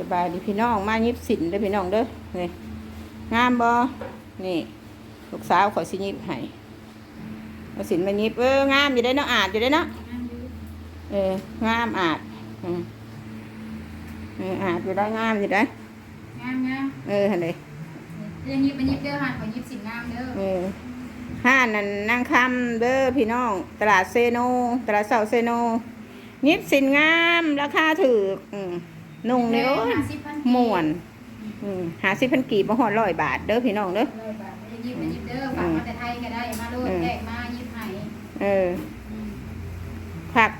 สบายดีพี่น้องมายิบสินเด้อพี่น้องเด้อนี่งามบ่นี่ลูกสาวขอสิยิบให้เอาสินมายิบเอองามอยู่ได้อเนาะอาดอยู่ได้อเนาะเอองามอาดอืมเอออาดอยู่ได้งามอยู่ได้องามงามเออหั่นเลยเรื่องยิบเป็นยิบเด้อหันขอยิบสินงามเด้อเออห้านนั่นนั่งคำเด้อพี่น้อง ตลาดเซโน ตลาดเสาเซโนยิบสินงามราคาถืออืม นุ่งเนี่ยโอ้ยห้าสิบพันม่วนอืมหาสิพันกีบมาหอดร้อยบาท เด้อพี่น้องเด้อร้อยบาทเรื่องยิบเป็นยิบเด้อฝากมาแต่ไทยก็ได้มาโลดแดกมายิบให้เออผัก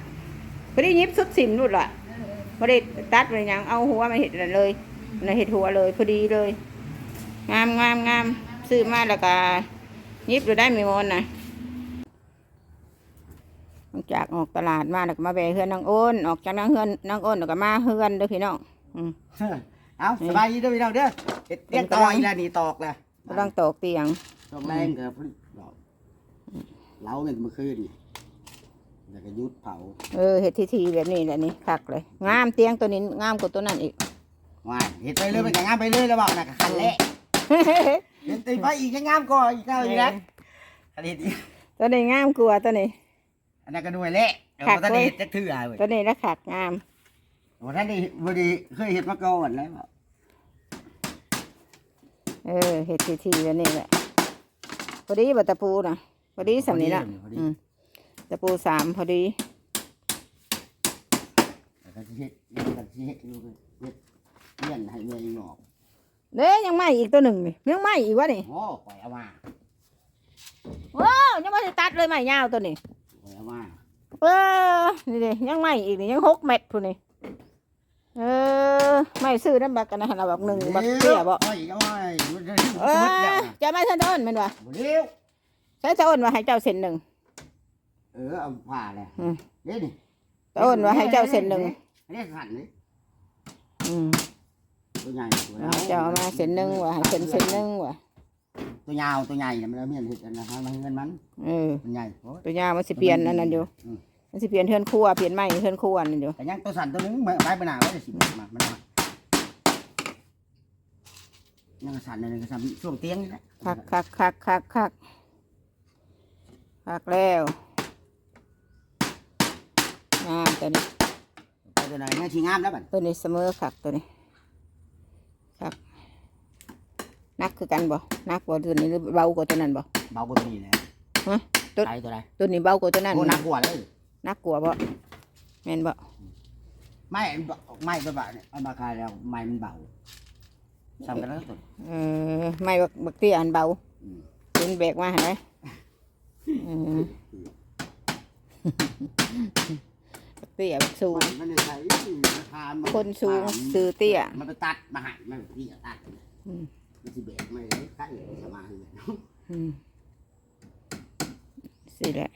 พอดียิบสุดสินรุดละเออพอดีตัดไปยังเอาหัวมาเห็ดนั่นเลยนะเห็ดหัวเลยพอดีเลย งามงามงามซื้อมาแล้วก็ยิบดูได้ไม่มนนะ หลังจากออกตลาดมาแล้วก็มาแบะเฮือนนางอ้นออกจากนางเฮือนนางอ้นแล้วก็มาเฮือนเด้อพี่น้องอืม เอาสบายดีเด้อพี่น้องเด้อเฮ็ดเตียงตอกอีแล้วนี่ตอกแล้วกำลังตอกเตียงตอกแรงกับดอกเล้าเนี่ยเมื่อคืนนี่แล้วก็ยุดเผา เออเห็ดทีทีๆแบบนี้แหละนี่คักเลย งามเตียงตัวนี้งามกว่าตัวนั้นอีกว่าเฮ็ดไปเลยมันก็งามไปเลยแล้วบอกนะก็คันแหละเฮ็ดตีไปอีกก็งามกว่าอีกเท่าอีกนะอันนี้ตัวนี้งามกว่าตัวนี้ อันนั้นก็ด้วยแหละเออคักบ่ทันเว้ได้ยเฮ็ดจักเทื่อเว้ยตัวนี้นะคักงามบ่ทันได้บ่ได้เคยเฮ็ดมาก่อนแล้วบอกเออเห็ดทีทีๆแบบนี้แหละพอดีบัตตะปูนะพอดีสำนี้ละอืมตะปูสามพอดีแล้วก็สิเฮ็ดแล้วก็สิเฮ็ดอยู่เฮ็ดเลี้ยนให้เมียอีงอกเด้ยังไม่อีกตัวหนึ่งนี่ยังไม่อีกวะนี่โอ้ปล่อยเอามาว้าวยังไม่ได้ตัดเลยไม่ยาวตัวนี้ปล่อย เอามาเออนี่ดิยังไม่อีกนี่ยังหกเม็ดพูนี่เออไม่ซื้อน้ำบักกันนะฮะบักหนึ่งบักเตี้ยบ่ปล่อยเอามามันจะเอหมดแล้วอนะจะไม่ทันต้นแมันวะบ่เร็วใช้เจ้าอ้นว่าให้เจ้าเส้นหนึ่ง เออเอาผ่าเลยอืมเดี๋ยวนี่เจ้าอ้นว่าให้เจ้าเส้นหนึ่งอันนี้สั่นเลยอืมตัวใหญ่ตัวเอาเจ้าเอามาเส้นหนึ่งว่ะให้เส้นเส้นหนึ่งว่ะ ตัวยาวตัวใหญ่เนี่ยมันเอาเมียนเห็ดอันนะฮะมันเงินมันเออมันใหญ่โอ้ย ตัวยาวมันสิเปลี่ยนอันนั้นอยู่อืม มันสิเปลี่ยนเทือนครัวเปลี่ยนไม้เทือนครัวนั่นอยู่แต่ยังตัวสั่นตัวนึงไม่ไปไปหนาไว้เลยสิมามันมายังสั่นเลยก็สั่นช่วงเตียงนี่แหละคักคักคักคักคักคักแล้วงามตัวนี้ไปตัวไหนเนี่ยชีงามแล้วบัด ตัวนี้เสมอคักตัวนี้คัก นักคือกันบ่นักบ่ตัวนี้หรือเบากว่าตัวนั้นบ่เบากว่าตัวนี้เลยฮะตัวไกลตัวไหนตัวนี้เบากว่าตัวนั้นโอ้หนักกว่าเลยนักกว่าบ่แม่นบ่ไม่ไม่ตัวบะเนี่ยเอามาคายแล้วไม้มันเบาทำกันแล้วตัวเออไม่บักบักเตี้ยอันเบาอืมเป็นแบกมาเห็นไหมเออบักเตี้ยบักสูงมันเนี่ยใช้ราคามัคนสูงซื้อเตี้ยมันไปตัดมาใหายมันพี่ตัดอืม มันสิเบรกไม่ได้ใกล้สมาธิเลย อืมสิแหละ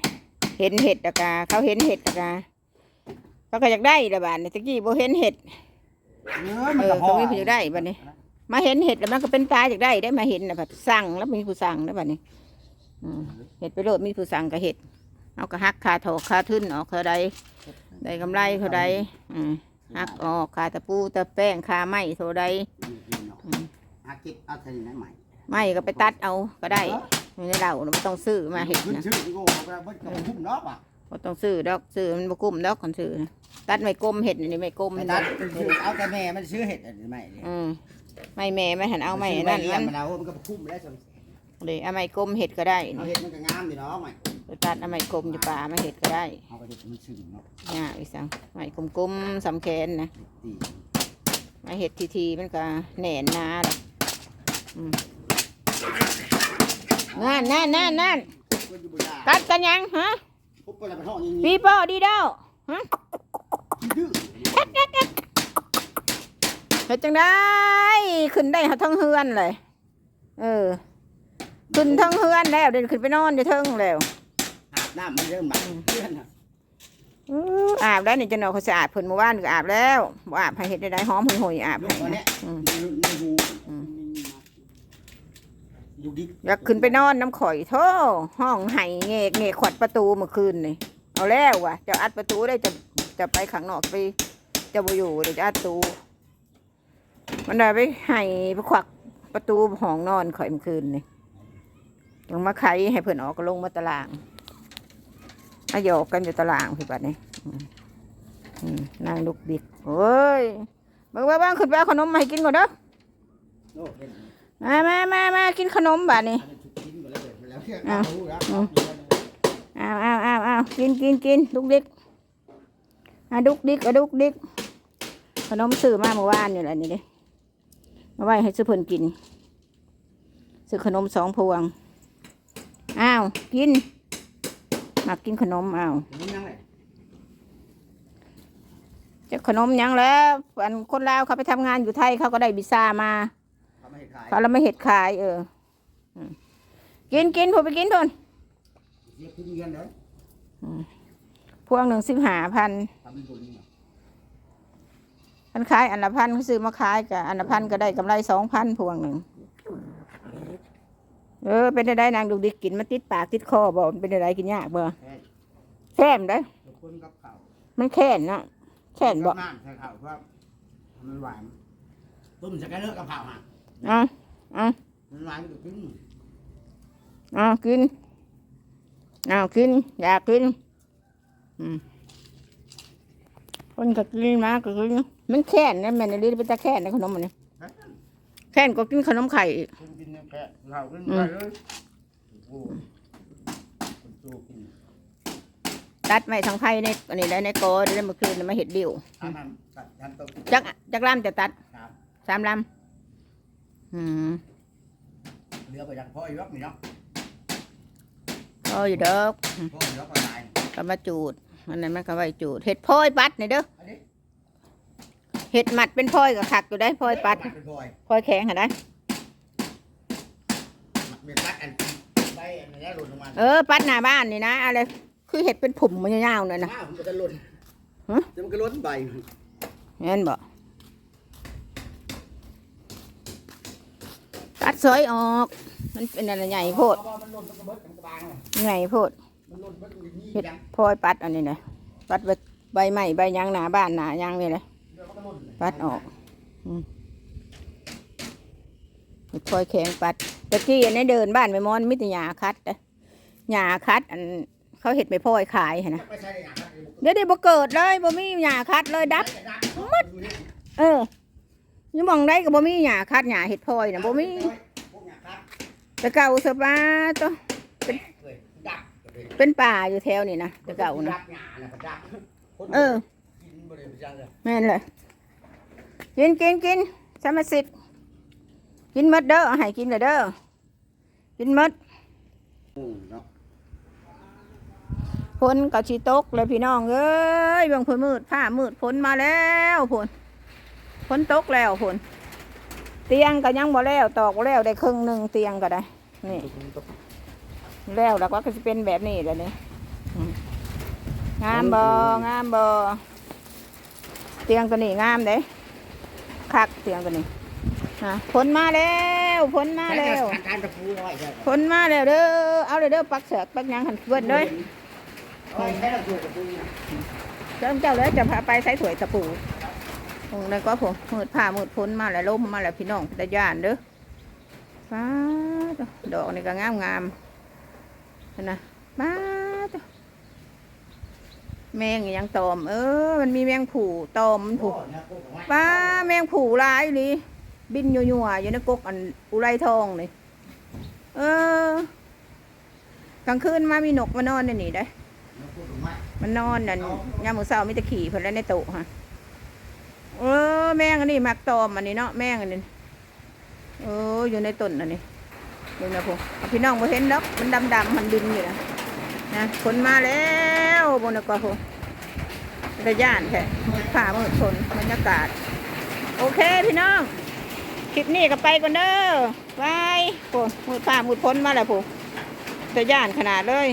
เห็นเห็ดอะกาเขาเห็นเห็ดอะกาเขาก็อยากได้ละบาทนี่ตะกี้บ่เห็นเห็ดเนื้อเอมันอก็พอเขาไม่อยากได้บัดนี้ มาเห็นเห็ดแล้วมันก็เป็นตาอยากได้ได้มาเห็นนะแบบสั่งแล้วมีผู้สั่งนะบัดนี้อืมเห็ดไปโลดมีผู้สั่งก็เห็ดเอาก็หักคาโถกคาทึนออกเขาใดได้กำไรเขาใดอืมหักออกคาตะปูตะแป้งคาไม้เท่าใดอากิบเอาเท่านี้ใหม่ไม้ก็ไปตัดเอาก็ได้ ไม่ได้เดาไม่ต้องซื้อมาเห็ดขึ้นนะ ชื่อโง่ไปเบิ้ลกับคุ้มเนาะป่ะบ่ต้องซื้อดอกซื้อมันบ่กุ้มดอกคนซื้อนะตัดไม่กลมเห็ดนี่ไม่กลมไม่นี่ตันะดชื่อเอาแต่แม่มันซื้อเห็ดอะไรไม่เลยอืมไม่แม่ไม่หันเอาไม่นั่นมัมันนมันเอามันก็คุ้มแล้วจนเลยเอาไม่กลมเห็ดก็ได้เอานี่เห็ดมันก็งามดีเนาะใหม่ไปตัดเอาไม่กลมอยู่ป่ามาเห็ดก็ได้เอาก็เห็ดมันซึ้งเนาะยากอีสังไม่กลมๆสำแขนนะ ตีมาเห็ดทีๆมันก็แหน่นหนาเลยอืม นั่นนั่นนั่นนั่นคนอยู่บนยาตัดกันยังฮะปุ๊บไปแล้วไปห้องยิงปีโป้ดีเด้าฮะดื้อเฮ็ดจังได้ ขึ้นได้หาทั้งเฮือนเลย เออ ขึ้นทั้งเฮือนแล้วเดินขึ้นไปนอนอยู่เทิงแล้วอาบน้ำมันเริ่มแบบเพื่อนอะอื้ออาบแล้วนี่จะนอนเขาสะอาดเพิ่นเมื่อวานก็อาบแล้วบ่อาบให้เฮ็ดได้หอมห่วยๆอาบลูให้กตอนเนี้ย อืมในหูอยู่ดิอยากขึ้นไปนอนน้ำข่อยโธ่ห้องไห้เงกเงกขวัดประตูเมื่อคืนนี่เอาแล้วว่ะจะอัดประตูได้จะจะไปข้างนอกไปจะบ่อยู่เดี๋ยวจะอัดประตู มันได้ไปให้ไปขวักประตูห้องนอนข่อยเมื่อคืนนี่ยังมาไขให้เพื่อนออกก็ลงมาตารางมาหยอกกันอยู่ตารางพี่บัดนี้อืมอืมนั่งลุกดิกโอ้ยเบิ่งว่าบ้างขึ้นไปเอาขนมมาให้กินก่อนเด้อโอ้เป็น มามามามากินขนมบัดนี้อันนี้ถูกกินหมดแล้วเด็ดไปแล้วเที่ยงอะรู้แล้วอืมอ้าวอ้าวอ้าวอ้าวกินกินกินดุกดิกอะดุกดิกอะดุกดิกขนมซื้อมาเมื่อวานอยู่แหละนี่เด้มาไว้ให้ซื้อเพิ่นกินซื้อขนมสองพวงอ้าวกินมากินขนมอ้าวนี่ยังไงจะขนมหยังแล้วอันคนลาวเขาไปทำงานอยู่ไทยเขาก็ได้วีซ่ามา เขาไม่ให้ขายเขาแล้วไม่เห็ดขาย เอออืมกินกินผมไปกินทนเสียขึ้นเงินเลยพวงหนึ่งสิบห้าพันทำเป็นตัวนี้เหรออันขายอันละพันเขาซื้อมาขายกับอันละพันก็ได้กำไรสองพันพวงหนึ่งเออ เป็นได้นางดูดิกินมันติดปากติดคอบอกมันเป็นได้กินยากบ่แค่แค่นได้อทุกคนกับข้าวมันแค่นเนาะแค่นบ่ กับน้ำใส่ข้าวเพราะมันหวานต้มจะกระเลือกกับข้าวฮะ เอะอะมันหวานก็กินอะกินเอากินอยากกินอืมคนก็กินมาก็กินมันแค่นนะแม่นรีเป็นตาแค่นในขนมมันนี่แค่นก็กินขนมไข่อีกคุณกินแค่ข้าวกินไปเลยโอ้โหคนโตกินตัดไม้ทางไผ่ในอันนี้ได้ในโกได้เมื่อคืนน่ะมาเห็ดดิวทำมันตัดทันต้มจักจักลำจะตัดครับสามลำ อืมเหลือไปจากพ่ออีกรอบหนึ่งเนาะโอ้ยเด้อพ่ออีกรอบก็ตายก็มาจูดอันนั้นมันก็ไว้จูดเห็ดพลอยปัดนี่เด้ออันนี้เห็ดหมัดเป็นพลอยกับขักอยู่ได้พลอยปัดเป็นพลอยพลอยแข็งค่ะได้เป็นปัดอันใบอันนี้หล่นลงมาเออปัดหน้าบ้านนี่นะอะไรคือเห็ดเป็นผุ่มมันยาวๆเลยนะอ้าวมันก็จะหล่นฮะจะมันก็หล้นใบเห็นบ่ ดซอยออก มันเป็นอะไรใหญ่โพดมันหล่นมันก็เบิดมันก็บางเลยใหญ่โพดมันหล่นมันอย่างนี้เห็ดยังพลอยปัดอันนี้นะปัดใบใบไม้ใบยางหนาบ้านหนายางนี่เลยเดี๋ยวมันก็หล่นเลยปัดออกเห็ดพลอยแข็งปัดตะกี้อันนี้เดินบ้านไปมอนมิตรหยาคัดเด้อหยาคัด อันเขาเห็ดไปพลอยขายหั่นนะไม่ใช่เลยอะครับเดี๋ยวเดี๋ยวบ่เกิดเลยบ่มีหยาคัดเลยดับมัดเออ ยังมองได้ก็บ่มีหยาคัดหยาเห็ดพลอยนะบ่มีพวกเนี่ยครับแต่เก่าสบาตัวเคยดักเป็นป่าอยู่แถวนี่นะแต่เก่านะดักหยานะดักเออกินบริเวณจังเลยแม่นเลยกินกินกินสมาสิทธิ์กินหมดเด้อเอาให้กินเลยเด้อกินหมดเนาะฝนก็สิตกเลยพี่น้องเอ้ยบางคนมืดผ้ามืดฝนมาแล้วฝน ฝนตกแล้วฝนเตียงก็ยังบ่แล้วตอกบ่แล้วได้ครึ่งหนึ่งเตียงก็ได้ นี่ แล้วแล้วก็จะเป็นแบบนี้แล้วนี่อืมงามบ่งามบ่เตียงตัวนี้งามเด้คักเตียงตัวนี้ฮะฝนมาแล้วฝนมาแล้วทานตะปูไว้ใช่ฝนมาแล้วเด้อเอาเลยเด้อปักเสือกปักหยังหันเบิดเลยโอ้ยแค่เราดูตะปูนะเจ้าเจ้าเลยจะพาไปใส่ถ้วยตะปู คงได้ก็ผมมืดผ้ามืดฝนมาแล้วลมมาแล้วพี่น้องตะยานเด้อฟ้าดอกนี่ก็งามงามนะฟ้าแมงอีหยังตอม เออ มันมีแมงผู่ตอมมันผู่ป้าแมงผู่ลายนี่บินยัวๆอยู่ในกกอันอุไรทองนี่เออกลางคืนมามีนกมานอนในนี่ได้ มันนอนนั่นยามมือเช้ามีแต่ขี่เพิ่นแล้วในโต๊ะฮะ เออ แมงอันนี้มักตอมอันนี้เนาะแมงอันนี้เอออยู่ในต้นอันนี้เดี๋ยวนะพวกพี่น้องบ่เห็นดอกมันดำๆมันดินอยู่นะนะฝนมาแล้วบนนะก็พวกระย่านแค่มืดผ้ามืดฝนบรรยากาศ โอเคพี่น้อง คลิปนี้ก็ไปก่อนเด้อบายโอ้มืดผ้ามืดฝนมาแล้วพวกระย่านขนาดเลย